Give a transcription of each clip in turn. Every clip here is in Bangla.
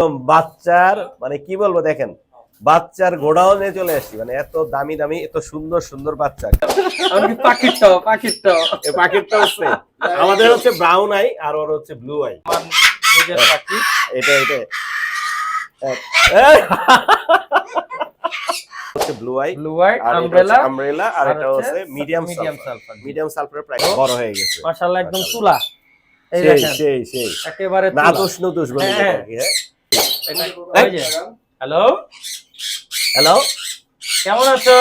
একদম বাচ্চার মানে কি বলব দেখেন বাচ্চার গোডাউনে চলে আসছি মানে এত দামি দামি এত সুন্দর সুন্দর বাচ্চা। হচ্ছে আমাদের হচ্ছে ব্রাউন আই আর ওর হচ্ছে ব্লু আই নিজের পাখি। এটা এটা। হচ্ছে ব্লু আই ব্লু হোয়াইট আর আমব্রেলা আমব্রেলা আর এটা হচ্ছে মিডিয়াম মিডিয়াম সালফার বড় হয়ে গেছে। মাশাআল্লাহ একদম তুলা এই দেখেন সেই সেই। একেবারে না তুলা দোষ বলে হ্যাঁ। হ্যাঁ হ্যালো হ্যালো কেমন আছো?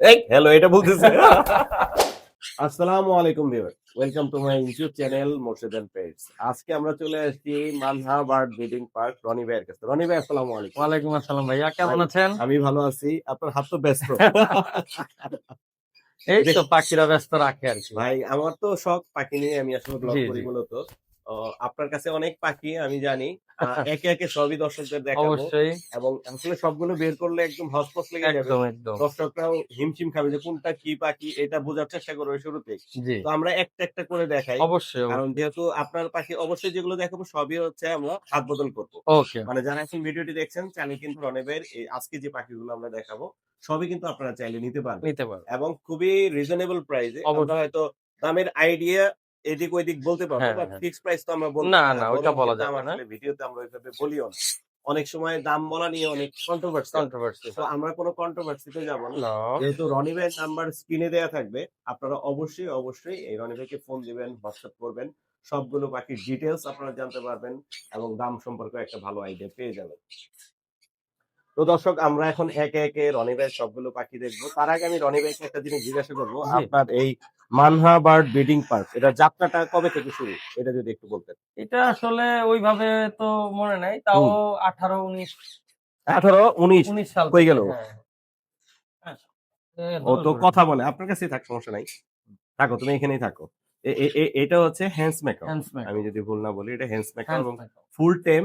এই হ্যালো এটা বলতেছে। আসসালামু আলাইকুম viewer welcome to my YouTube channel Morshed and pets আজকে আমরা চলে আসছি Manha bird breeding park Roni ভাইয়ের কাছে। রনি ভাই আসসালামু আলাইকুম। ওয়ালাইকুম আসসালাম ভাইয়া কেমন আছেন? আমি ভালো আছি। আপনার হাত তো ব্যস্ত। এই তো পাখিরা ব্যস্ত রাখে আর কি। ভাই আমার তো শখ পাখি নিয়ে আমি আসলে ব্লগ করি মূলত। আপনার কাছে অনেক পাখি আমি জানি। একে একে সবই দর্শকদের দেখাবো। অবশ্যই। এবং আসলে সবগুলো বের করলে একদম হসপস লেগে যাবে। একদম একদম। দর্শকরাও হিমশিম খাবে যে কোনটা কি পাখি এটা বোঝার চেষ্টা করবে শুরুতে। তো আমরা একটা একটা করে দেখাই। অবশ্যই কারণ যেহেতু আপনার পাখি অবশ্যই যেগুলো দেখাবো সবই হচ্ছে আমরা হাত বদল করব। ওকে। মানে যারা এখন ভিডিওটি দেখছেন চাইলে কিন্তু রনেবের এই আজকে যে পাখিগুলো আমরা দেখাবো সবই কিন্তু আপনারা চাইলে নিতে পারবেন। নিতে পারো এবং খুবই রিজনেবল প্রাইসে অবশ্যই। আমরা হয়তো দামের আইডিয়া এদিক ওইদিক বলতে পারব বাট। ফিক্স প্রাইস তো আমরা বলতে না, না, ওইটা বলা যাবে না। ভিডিওতে আমরা ওইভাবে বলিও না। অনেক সময় দাম বলা নিয়ে অনেক কন্ট্রোভার্সি কন্ট্রোভার্সি তো আমরা কোনো কন্ট্রোভার্সিতে যাব না। যেহেতু রনি ভাইয়ের নাম্বার স্ক্রিনে দেওয়া থাকবে আপনারা অবশ্যই অবশ্যই এই রনি ভাইকে ফোন দিবেন হোয়াটসঅ্যাপ করবেন। সবগুলো পাখির ডিটেলস আপনারা জানতে পারবেন এবং দাম সম্পর্কে একটা ভালো আইডিয়া পেয়ে যাবেন। তো দর্শক আমরা এখন একে একে রনি ভাই সবগুলো পাখি দেখব। তার আগে আমি রনি ভাইকে একটা জিনিস জিজ্ঞাসা করব। আপনার এই মানহা বার্ড ব্রিডিং পার্ক। এটা যাত্রাটা কবে থেকে শুরু? এটা যদি একটু বলতেন। এটা আসলে ওইভাবে তো মনে নাই তাও আঠারো উনিশ। আঠারো উনিশ উনিশ সাল কই গেল? হ্যাঁ। হ্যাঁ। ও তো কথা বলে আপনার কাছেই থাক সমস্যা নাই। থাকো তুমি এখানেই থাকো। এটা হচ্ছে হ্যান্ডস maker, আমি যদি ভুল না বলি এটা হ্যান্ডস hands এবং ফুল টাইম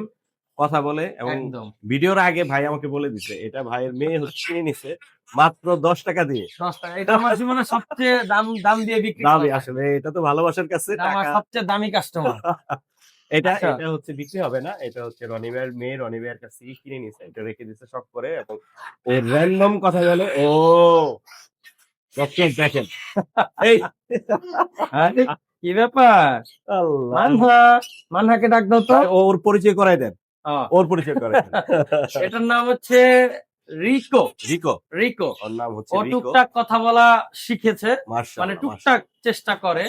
কথা বলে এবং ভিডিওর আগে ভাই আমাকে বলে দিছে এটা ভাইয়ের মেয়ে হচ্ছে কিনে নিছে মাত্র দশ টাকা দিয়ে। দশ টাকা এটা আমার জীবনে সবচেয়ে দাম দাম দিয়ে বিক্রি করা। আসলে এটা তো ভালোবাসার কাছে সবচেয়ে দামি কাস্টমার এটা আচ্ছা। এটা হচ্ছে বিক্রি হবে না এটা হচ্ছে রনিবের মেয়ে রনিবের কাছে কিনে নিছে এটা রেখে দিছে সব করে এবং ও র্যান্ডম কথা বলে ও দেখেন দেখেন। এই কি ব্যাপার? মানহা মানহাকে ডাক দাও তো। ওর পরিচয় করাই দেন। ওর পরিচয় দেন এটার নাম হচ্ছে রিকো। রিকো। রিকো। ওর নাম হচ্ছে ও টুকটাক কথা বলা শিখেছে। মানে টুকটাক চেষ্টা করে।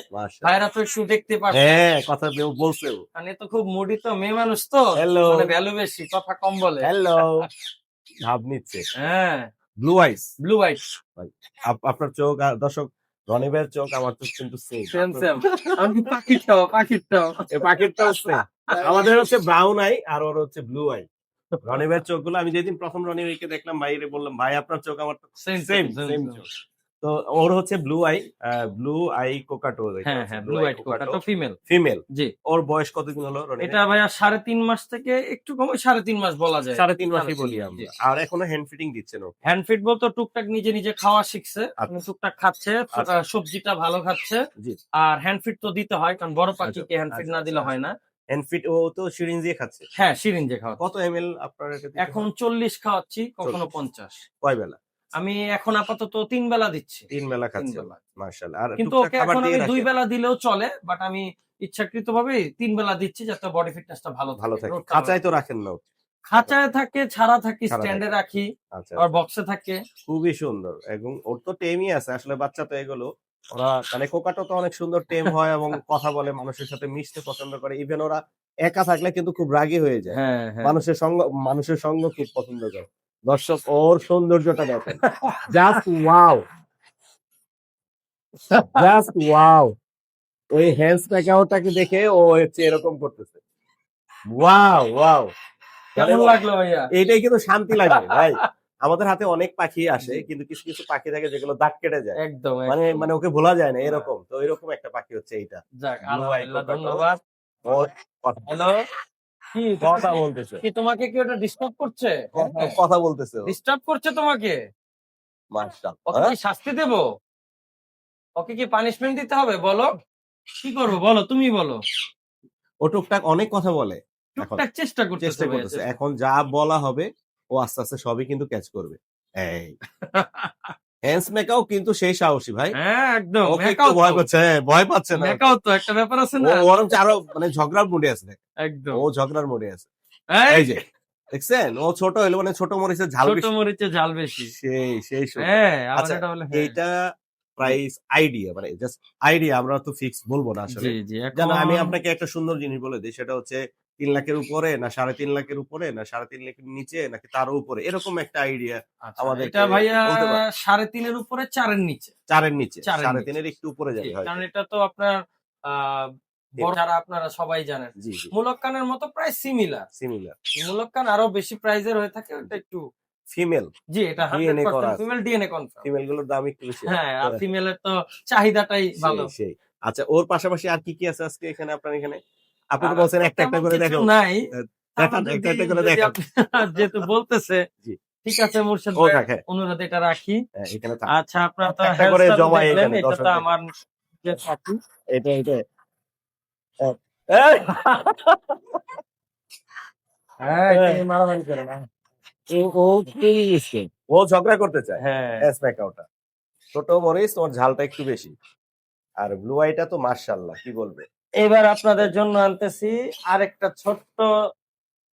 ভাইরা তো একটু দেখতে পাচ্ছে হ্যাঁ কথা বেও বলছে মানে তো খুব মুডি তো মেয়ে মানুষ তো। হ্যালো মানে ভ্যালু বেশি কথা কম বলে। হ্যালো ভাব নিচ্ছে। হ্যাঁ। ব্লু আইস ব্লু হোয়াইট আপনার চোখ আর দর্শক ভাইয়ের চোখ আমার চোখ কিন্তু সেম সেম সেম আমি পাখিটাও পাখিটাও এ পাকেটটা হচ্ছে আমাদের হচ্ছে ব্রাউন আই আর ওর হচ্ছে ব্লু আই রনিবের চোখগুলো আমি যেদিন প্রথম রনি ভাইকে দেখলাম বাইরে বললাম ভাই আপনার চোখ আমার সেম সেম সেম চোখ তো ওর হচ্ছে blue eye blue eye cockatoo হ্যাঁ হ্যাঁ blue white cockatoo female female জি। ওর বয়স কতদিন হলো এটা ভাইয়া সাড়ে তিন মাস থেকে একটু কম সাড়ে তিন মাস বলা যায়। সাড়ে তিন মাসই বলি আমরা। আর এখনও হ্যান্ড ফিটিং দিচ্ছেন ও। হ্যান্ড ফিড বলতে টুকটাক নিজে নিজে খাওয়া শিখছে আচ্ছা। মানে টুকটাক খাচ্ছে আচ্ছা। সবজিটা ভালো খাচ্ছে। আর হ্যান্ড ফিড তো দিতে হয় কারণ বড় পাখিকে হ্যান্ড ফিড আচ্ছা, না দিলে আচ্ছা, হয় না। হ্যান্ড ফিট ও তো সিরিঞ্জ দিয়ে খাচ্ছে। হ্যাঁ সিরিঞ্জে খাওয়া কত এম এল আপনার এখন চল্লিশ খাওয়াচ্ছি কখনো পঞ্চাশ। কয় বেলা আমি এখন আপাতত তিন বেলা দিচ্ছি। তিন বেলা খাচ্ছে মার্শাল আর কিন্তু ওকে এখন আমি দুই বেলা দিলেও চলে বাট আমি ইচ্ছাকৃত ভাবে তিন বেলা দিচ্ছি যাতে বডি ফিটনেসটা ভালো ভালো থাকে। খাঁচায় তো রাখেন না খাঁচায় থাকে ছাড়া থাকি স্ট্যান্ডে রাখি আচ্ছা আর বক্সে থাকে। খুবই সুন্দর। এবং ওর তো টেমই আছে আসলে বাচ্চা তো এগুলো। ওরা মানে কোকাটো তো অনেক সুন্দর টেম হয় এবং কথা বলে মানুষের সাথে মিশতে পছন্দ করে। ইভেন ওরা একা থাকলে কিন্তু খুব রাগী হয়ে যায়। হ্যাঁ হ্যাঁ। মানুষের সঙ্গ মানুষের সঙ্গ খুব পছন্দ করে। দর্শক ওর সৌন্দর্যটা দেখেন। জাস্ট ওয়াও জাস্ট ওয়াও ওই হ্যান্ডস প্যাকাওটাকে দেখে ও হচ্ছে এরকম করতেছে। ওয়াও ওয়াও কেমন লাগল ভাইয়া? এইটাই কিন্তু শান্তি লাগে ভাই। আমাদের হাতে অনেক পাখি আসে কিন্তু কিছু কিছু পাখি থাকে যেগুলো দাগ কেটে যায়। একদম মানে মানে ওকে ভোলা যায় না এরকম। তো এরকম একটা পাখি হচ্ছে এইটা। ধন্যবাদ। হ্যালো কি কথা বলতেছে। কি তোমাকে কি ওটা ডিস্টার্ব করছে? কথা- কথা বলতেছে ডিস্টার্ব করছে তোমাকে। ওকে কি শাস্তি দেব? ওকে কি পানিশমেন্ট দিতে হবে? বলো। কি করব? বলো তুমি বলো। ও টুকটাক অনেক কথা বলে টুকটাক চেষ্টা করতেছে চেষ্টা করতেছে। এখন যা বলা হবে ও আস্তে আস্তে সবই কিন্তু ক্যাচ করবে। এই। হ্যান্স মেকাও কিন্তু সেই সাহসী ভাই। হ্যাঁ একদম। ভয়। পাচ্ছে হ্যাঁ, ভয় পাচ্ছে না। মেকাও তো একটা ব্যাপার আছে ও না বরং আরও মানে ঝগড়ার মুডে আছে একদম। ও ঝগড়ার মুডে আছে। এই, যে দেখছেন? ও ছোট হইল মানে ছোট মরিচের ঝাল ছোট বেশি। মরিচে ঝাল বেশি। সেই সেই হ্যাঁ আচ্ছা, এটা হ্যাঁ। এইটা প্রাইস আইডিয়া মানে জাস্ট আইডিয়া আমরা তো ফিক্স বলব না আসলে। আমি আপনাকে একটা সুন্দর জিনিস বলে দিই সেটা হচ্ছে তিন লাখের উপরে না সাড়ে তিন লাখের উপরে না সাড়ে তিন লাখের নিচে নাকি তারও উপরে? এরকম একটা আইডিয়া আচ্ছা, আমাদেরকে এটা ভাইয়া। সাড়ে তিনের উপরে চারের নিচে? চারের নিচে সাড়ে। তিনের একটু উপরে যাবে হয় কারণ এটা তো আপনার যারা আপনারা সবাই জানেন। মুলক্কানের মতো প্রায় সিমিলার সিমিলার মুলক্কান আরও বেশি প্রাইজের হয়ে থাকে ওটা একটু ফিমেল জি এটা হান্ড্রেড করা ফিমেল ডিএনএ কনফার্ম ফিমেলগুলোর দাম একটু বেশি। হ্যাঁ আর হ্যাঁ। ফিমেলের তো চাহিদাটাই ভালো। আচ্ছা ওর পাশাপাশি আর কি কি আছে আজকে এখানে আপনার এখানে? আপনি তো বলছেন একটা একটা করে দেখো। নাই। একটা একটা করে যদি যেহেতু বলতেছে। ঠিক আছে মুর্শিদ ভাই, অনুরোধ এটা রাখি। হ্যাঁ, এখানে আচ্ছা আপনারা তো একটা করে দেখলেন, এখানে, এটা তো আমার সাথী। এটা এটা। হ্যাঁ, এটা মারামারি করে না। ও ঝগড়া করতে চায়। হ্যাঁ। এস ওটা ছোট মরিচ তোমার ঝালটা একটু বেশি। আর ব্লু আইটা তো মার্শাল্লাহ কি বলবে? এবার আপনাদের জন্য আনতেছি আরেকটা ছোট্ট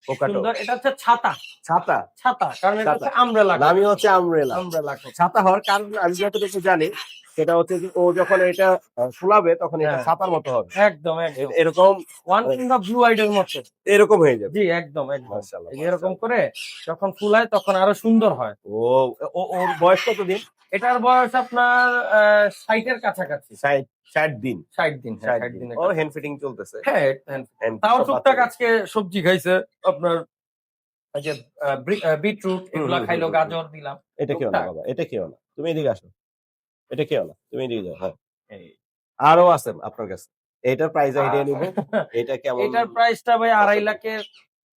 সুন্দর এটা হচ্ছে ছাতা। ছাতা? ছাতা কারণ এটা হচ্ছে আমব্রেলা নামই হচ্ছে আমরেলা আমব্রেলা ছাতা হওয়ার কারণ আমি যতটুকু জানি সেটা হচ্ছে ও যখন এটা ফুলাবে তখন এটা হ্যাঁ। ছাতার মতো হবে। একদম একদম। এরকম ওয়ান কিংবা ব্লু আইডের মতো। এরকম হয়ে যাবে। জি একদম একদম। এরকম করে যখন ফুলায় তখন আরও সুন্দর হয়। ও ও- ওর বয়স কতদিন? এটার বয়স আপনার ষাটের কাছাকাছি। ষাট। ষাট দিন। ষাট দিন হ্যাঁ, ষাট দিন। ও হ্যান্ড ফিটিং চলতেছে? হ্যাঁ হ্যাঁ। তাও টুকটাক আজকে সবজি খাইছে আপনার এই যে বিটরুট এগুলা খাইলো গাজর দিলাম। এটা কেউ না বাবা এটা কেউ না। তুমি এদিকে আসো। এটা কেউ না তুমি এদিকে যাও হ্যাঁ। আরও আছে আপনার কাছে। এটার প্রাইস আইডিয়া নিব। এটা কেমন এটার প্রাইসটা ভাই আড়াই লাখের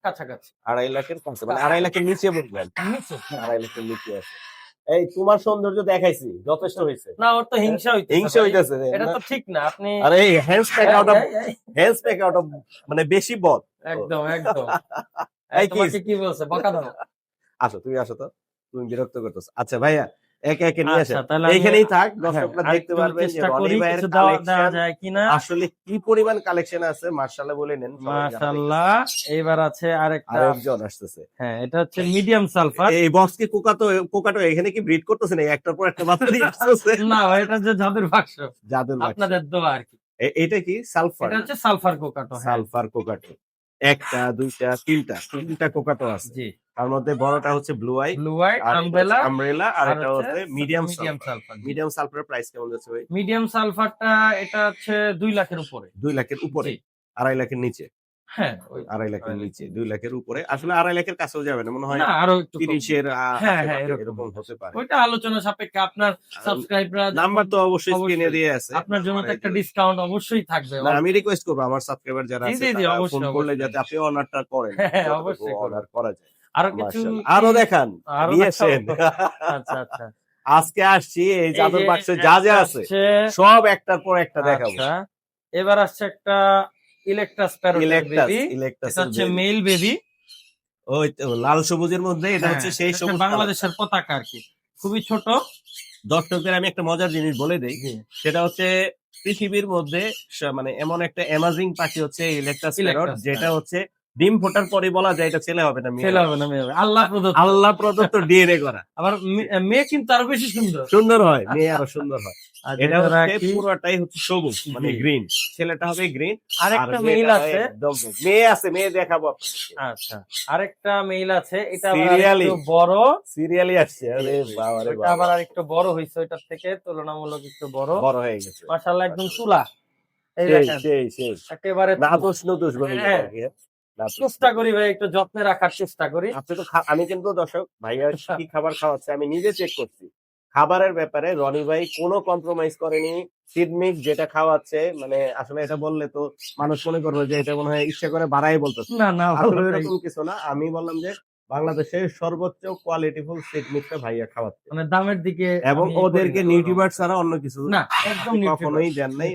কাছাকাছি। আড়াই লাখের কাছে মানে আড়াই লাখের নিচে বলবেন। নিচে। আড়াই লাখের নিচে আছে। এই তোমার সৌন্দর্য দেখাইছি যথেষ্ট হয়েছে না ওর তো হিংসা হইতেছে হিংসা হইতেছে এটা তো ঠিক না আপনি আরে এই hands pack out of hands pack out of মানে বেশি বদ। একদম একদম এই এই কি? কি বলছে? বকা দাও। আসো তুমি আসো তো। তুমি বিরক্ত করতেছ। আচ্ছা ভাইয়া একে একে নিয়ে আসেন। আচ্ছা এইখানেই থাক হ্যাঁ, দর্শকরা দেখতে পারবেন যে রনি ভাইয়ের কালেকশন যায় কিনা। আসলে কি পরিমাণ কালেকশন আছে মার্শাল্লাহ বলে নেন। মাশাআল্লাহ এইবার আছে আরেকটা। আরেকজন আসতেছে। হ্যাঁ এটা হচ্ছে মিডিয়াম সালফার এই বক্স কি কোকাটো কোকাটো এখানে কি ব্রিড করতেছে না একটার পর একটা বাচ্চা দিয়ে আসতেছে। না এটা যে জাদুর বাক্স। জাদুর বাক্স। আপনাদের দোয়া আর কি। এটা কি? সালফার এটা হচ্ছে সালফার কোকাটো হ্যাঁ। সালফার কোকাটো একটা দুইটা তিনটা তিনটা কোকাটো আছে। জি। তার মধ্যে বড়টা হচ্ছে blue eye blue white umbrella umbrella আর এটা হচ্ছে মিডিয়াম মিডিয়াম সালফার মিডিয়াম সালফারের প্রাইস কেমন যাচ্ছে ভাই? মিডিয়াম সালফারটা এটা হচ্ছে দুই লাখের উপরে। দুই লাখের উপরে? আড়াই লাখের নিচে? হ্যাঁ আড়াই লাখের নিচে দুই লাখের উপরে। আসলে আড়াই লাখের কাছেও যাবে না মনে হয় আরও তিরিশের হ্যাঁ, হ্যাঁ, এরকম। এরকম হতে পারে। ওইটা আলোচনা সাপেক্ষে আপনার সাবস্ক্রাইবরা নাম্বার তো অবশ্যই স্ক্রিনে দিয়ে আছে। আপনার জন্য তো একটা ডিসকাউন্ট অবশ্যই থাকবে। আমি রিকোয়েস্ট করব আমার সাবস্ক্রাইবার যারা আছে ফোন করলে যাতে আপনি অনারটা করেন। হ্যাঁ, অবশ্যই। অনার করা যায়। আরও কিছু আরও দেখান আচ্ছা আচ্ছা। আজকে আসছি এই যে বাক্সে যা যা আছে সব একটার পর একটা দেখাবো। আচ্ছা, এবার আসছে একটা Eclectus parrot Eclectus baby Eclectus হচ্ছে মেল বেবি ওই লাল সবুজের মধ্যে এটা হচ্ছে সেই সবুজ বাংলাদেশের পতাকা আর কি। খুবই ছোট। দর্শকদের আমি একটা মজার জিনিস বলে দেই। সেটা হচ্ছে পৃথিবীর মধ্যে মানে এমন একটা অ্যামাজিং পাখি হচ্ছে ইলেকট্রাস প্যারট যেটা হচ্ছে ডিম ফোটার পরে বলা যায় এটা ছেলে হবে না মেয়ে ছেলে হবে। না মেয়ে হবে। আল্লাহ প্রদত্ত। আল্লাহ প্রদত্ত ডিএনএ করা। আবার মেয়ে কিন্তু আরও বেশি সুন্দর। সুন্দর হয় মেয়ে আরও সুন্দর হয়। এটা হচ্ছে পুরোটাই হচ্ছে সবুজ মানে। গ্রিন ছেলেটা হবে গ্রিন আরেকটা মেইল আছে। মেয়ে আছে মেয়ে দেখাবো আচ্ছা আরেকটা মেইল আছে এটা বড়। সিরিয়ালি আসছে আরে বাবা রে ওইটা আবার আর একটু বড় থেকে তুলনামূলক একটু বড়। বড় হয়ে গেছে। মাশাআল্লাহ একদম চুলা। এই দেখেন একেবারে নুদোষ বলে চেষ্টা করি ভাই একটু যত্নে রাখার চেষ্টা করি। আপনি তো আমি কিন্তু দর্শক ভাইয়া কি খাবার খাওয়াচ্ছে আমি নিজে চেক করছি। খাবারের ব্যাপারে রনি ভাই কোনো কম্প্রোমাইজ করেনি। সিডমিক যেটা খাওয়াচ্ছে মানে আসলে এটা বললে তো মানুষ মনে করবে যে এটা মনে হয় ইচ্ছা করে বাড়াই বলতেছে। না না এরকম কিছু না। আমি বললাম যে বাংলাদেশের সর্বোচ্চ কোয়ালিটিফুল সিডমিকটা ভাইয়া খাওয়াচ্ছে। মানে দামের দিকে এবং ওদেরকে করি ছাড়া অন্য কিছু না একদম কখনোই দেন নাই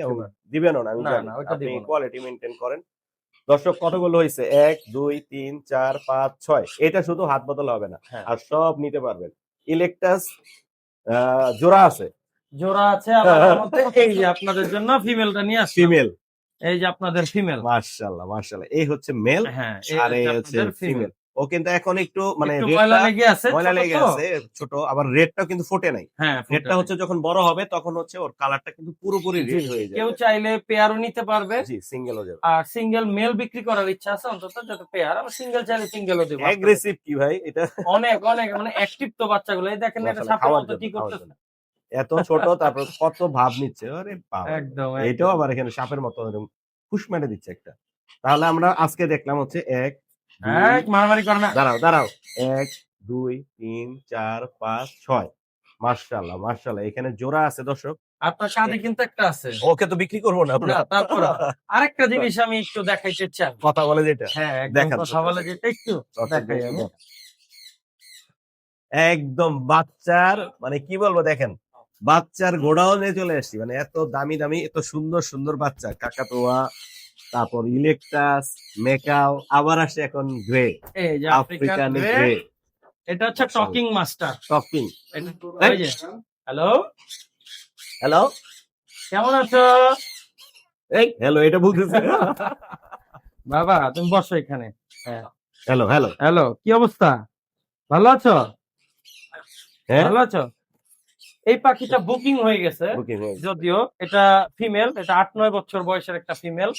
দিবেন। না। আমি না, জানি। কোয়ালিটি মেনটেন করেন। দর্শক কতগুলো হয়েছে? এক দুই তিন চার পাঁচ ছয়। এটা শুধু হাত বদল হবে না। হ্যাঁ। আর সব নিতে পারবেন। ইলেকটাস জোড়া আছে। জোড়া আছে এই যে আপনাদের জন্য ফিমেলটা নিয়ে আসছি ফিমেল। এই যে আপনাদের ফিমেল। মার্শাল্লাহ মার্শাল্লাহ এই হচ্ছে মেল হ্যাঁ আর এই হচ্ছে। ফিমেল। ও কিন্তু এখন একটু মানে ময়লা লেগে আছে ময়লা ছোট লেগে। আছে ছোট আবার রেডটাও কিন্তু ফোটে নাই। হ্যাঁ রেডটা হচ্ছে যখন বড় হবে তখন হচ্ছে ওর কালারটা কিন্তু পুরোপুরি রেড হয়ে কেউ যাবে চাইলে পেয়ারও নিতে পারবে। জি সিঙ্গেল হয়ে যাবে। আর সিঙ্গেল মেল বিক্রি করার ইচ্ছা আছে অন্তত যাতে পেয়ার আমরা সিঙ্গেল চাইলে সিঙ্গেলও দেবো। অ্যাগ্রেসিভ কি ভাই? এটা অনেক অনেক মানে অ্যাক্টিভ তো বাচ্চাগুলো। এই দেখেন এটা সাপের মতো কি করতেছে। এত ছোট তারপর কত ভাব নিচ্ছে আরে বাবা। একদম এটাও আবার এখানে সাপের মতো খুশ মেরে দিচ্ছে একটা। তাহলে আমরা আজকে দেখলাম হচ্ছে এক এক মারামারি করে না। দাঁড়াও দাঁড়াও। এক দুই তিন চার পাঁচ ছয়। মার্শাল্লাহ মার্শাল্লাহ এখানে জোড়া আছে দর্শক। আপনার কাঁধে কিন্তু একটা আছে। ওকে তো বিক্রি করব না তারপর আরেকটা জিনিস আমি একটু দেখাইতে চাই। কথা বলে যেটা? হ্যাঁ একদম কথা বলে যেটা একটু দেখাই আমি। একদম বাচ্চার মানে কি বলব দেখেন বাচ্চার গোডাউনে চলে আসছি। মানে এত দামি দামি এত সুন্দর সুন্দর বাচ্চা। কাকাতোয়া তারপর ইলেকট্রাস মেকাও আবার আসে এখন গ্রে আফ্রিকান গ্রে এটা হচ্ছে talking master talking hello hello কেমন আছো? এই হ্যালো এটা বলতেছে। বাবা তুমি বসো এখানে। হ্যালো হ্যালো হ্যালো কি অবস্থা? ভালো আছো? হ্যাঁ? ভালো আছো? এই পাখিটা বুকিং হয়ে গেছে হয়ে। যদিও এটা ফিমেল এটা আট নয় বছর বয়সের একটা ফিমেল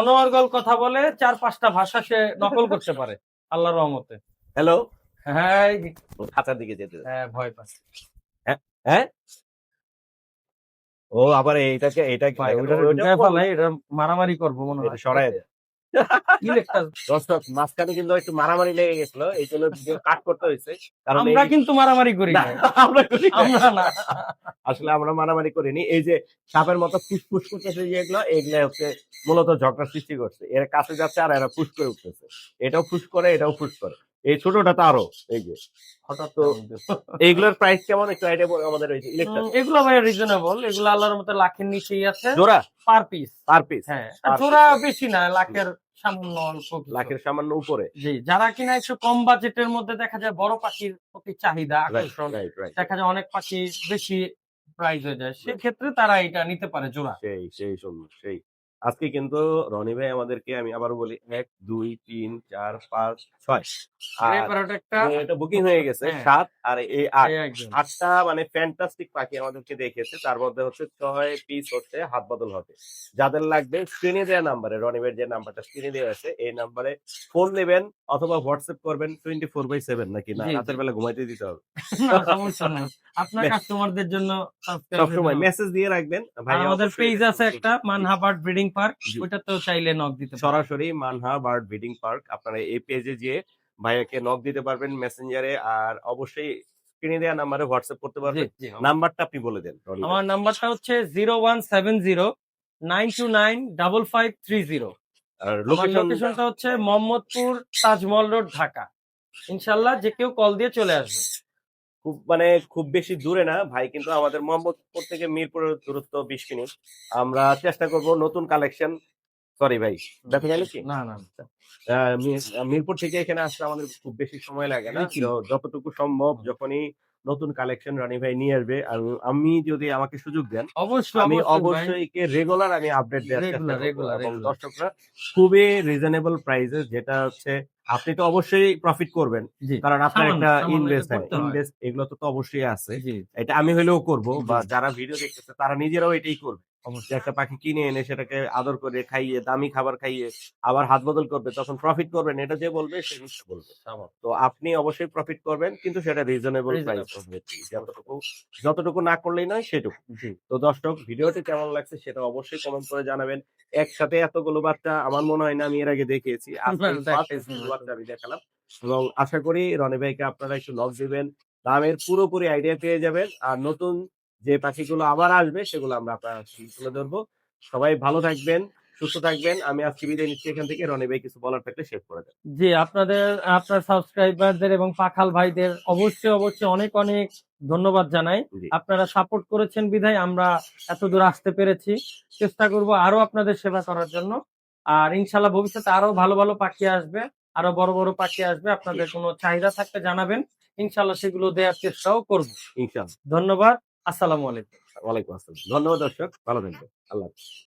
অনর্গল কথা বলে চার পাঁচটা ভাষা সে নকল করতে পারে আল্লাহ রহমতে। হ্যালো হ্যাঁ খাঁচার দিকে যেতে হ্যাঁ ভয় পায় হ্যাঁ ও আবার ঢুকায় ফেলাই, এটা মারামারি করব মনে হয়। সরাই দর্শক মাঝখানে কিন্তু একটু মারামারি লেগে গেছিল এই জন্য কাট করতে হয়েছে। কারণ আমরা কিন্তু মারামারি করি আমরা না। আমরা না। আসলে আমরা মারামারি করিনি। এই যে সাপের মতো ফুসফুস করতেছে যেগুলো এগুলো হচ্ছে মূলত ঝগড়া সৃষ্টি করছে। এর কাছে যাচ্ছে আর এরা ফুস করে উঠতেছে। এটাও ফুস করে এটাও ফুস করে। এই ছোটটা তো আরও। এই যে। হঠাৎ তো এইগুলোর প্রাইস কেমন? একটু আইডিয়া আমাদের ওই ইলেকট্রিক এগুলো ভাই রিজনেবল এগুলো আল্লাহর মতো লাখের নিচেই আছে। জোড়া? পার পিস পার পিস হ্যাঁ। জোড়া বেশি না লাখের সামান্য অল্প লাখের সামান্য উপরে। জি যারা কিনা একটু কম বাজেটের মধ্যে দেখা যায় বড় পাখির প্রতি চাহিদা আকর্ষণ দেখা যায় অনেক পাখি বেশি প্রাইস হয়ে যায়। সেক্ষেত্রে তারা এটা নিতে পারে জোড়া। সেই সেই সুন্দর সেই। আজকে কিন্তু রনি ভাই আমাদেরকে আমি আবার বলি এক দুই তিন চার পাঁচ ছয়। এটা বুকিং হয়ে গেছে হ্যাঁ। সাত আর এই আট। আটটা মানে ফ্যান্টাস্টিক পাখি আমাদেরকে দেখেছে তার মধ্যে হচ্ছে ছয় পিস হচ্ছে হাত বদল হবে। যাদের লাগবে স্ক্রিনে দেওয়া নাম্বারে রনি ভাইয়ের যে নাম্বারটা স্ক্রিনে দেওয়া আছে এই নাম্বারে ফোন নেবেন। অথবা হোয়াটসঅ্যাপ করবেন টোয়েন্টি ফোর বাই সেভেন নাকি? না। রাতের বেলা ঘুমাইতে দিতে হবে। সমস্যা নেই। আপনার কাস্টমারদের জন্য সবসময় মেসেজ দিয়ে রাখবেন। ভাই আমাদের পেজ আছে একটা মানহা বার্ড ব্রিডিং পার্ক জি। ওইটাতেও চাইলে নক দিতে সরাসরি মানহা বার্ড ব্রিডিং পার্ক আপনারা এই পেজে গিয়ে ভাইয়াকে নক দিতে পারবেন মেসেঞ্জারে আর অবশ্যই স্ক্রিনে দেওয়া নাম্বারে হোয়াটসঅ্যাপ করতে পারবেন। নাম্বারটা আপনি বলে দেন আমার নাম্বারটা হচ্ছে zero one seven zero nine two nine double five three zero আর লোকেশনটা হচ্ছে মোহাম্মদপুর তাজমহল রোড ঢাকা। ইনশাল্লাহ যে কেউ কল দিয়ে চলে আসবে। খুব মানে খুব বেশি দূরে না ভাই কিন্তু আমাদের মোহাম্মদপুর থেকে মিরপুরের দূরত্ব বিশ মিনিট। আমরা চেষ্টা করব নতুন কালেকশন সরি ভাই দেখা গেল কি না না আহ, মিরপুর থেকে এখানে আসতে আমাদের খুব বেশি সময় লাগে না। তো যতটুকু সম্ভব যখনই নতুন কালেকশন রানি ভাই নিয়ে আসবে। আর আমি যদি আমাকে সুযোগ দেন অবশ্যই আমি অবশ্যই কে রেগুলার আমি আপডেট দেওয়ার চেষ্টা করব এবং দর্শকরা খুবই রিজনেবল প্রাইসে যেটা হচ্ছে আপনি তো অবশ্যই প্রফিট করবেন। কারণ আপনার একটা ইনভেস্ট ইনভেস্ট এগুলো তো তো অবশ্যই আছে। এটা আমি হলেও করব বা যারা ভিডিও দেখতেছে তারা নিজেরাও এটাই করবে। যে একটা পাখি কিনে এনে সেটাকে আদর করে খাইয়ে দামি খাবার খাইয়ে আবার হাত বদল করবে তখন প্রফিট করবেন। এটা যে বলবে সে নিশ্চয় বলবে। তো আপনি অবশ্যই প্রফিট করবেন কিন্তু সেটা রিজনেবল প্রাইস. যতটুকু যতটুকু না করলেই নয় সেটুকু। তো দর্শক ভিডিওটি কেমন লাগছে সেটা অবশ্যই কমেন্ট করে জানাবেন। একসাথে এতগুলো বাচ্চা আমার মনে হয় না আমি এর আগে বাচ্চা আমি দেখালাম। এবং আশা করি রনি ভাইকে আপনারা একটু নক দিবেন। দামের পুরোপুরি আইডিয়া পেয়ে যাবেন। আর নতুন যে পাখিগুলো আবার আসবে সেগুলো আমরা আপনার তুলে ধরবো। সবাই ভালো থাকবেন সুস্থ থাকবেন। আমি আজকে বিদায় নিচ্ছি। এখান থেকে রনি ভাই কিছু বলার থাকলে শেষ করে দেন। জি আপনাদের আপনার সাবস্ক্রাইবারদের এবং পাখাল ভাইদের অবশ্যই অবশ্যই অনেক অনেক ধন্যবাদ জানাই। আপনারা সাপোর্ট করেছেন বিধায় আমরা এত দূর আসতে পেরেছি। চেষ্টা করব আরও আপনাদের সেবা করার জন্য। আর ইনশাল্লাহ ভবিষ্যতে আরও ভালো ভালো পাখি আসবে আরও বড় বড় পাখি আসবে। আপনাদের কোনো চাহিদা থাকলে জানাবেন। ইনশাল্লাহ সেগুলো দেওয়ার চেষ্টাও করব। ইনশাআল্লাহ ধন্যবাদ। আসসালামু আলাইকুম। ওয়ালাইকুম আসসালাম। ধন্যবাদ দর্শক। ভালো থাকবেন। আল্লাহ।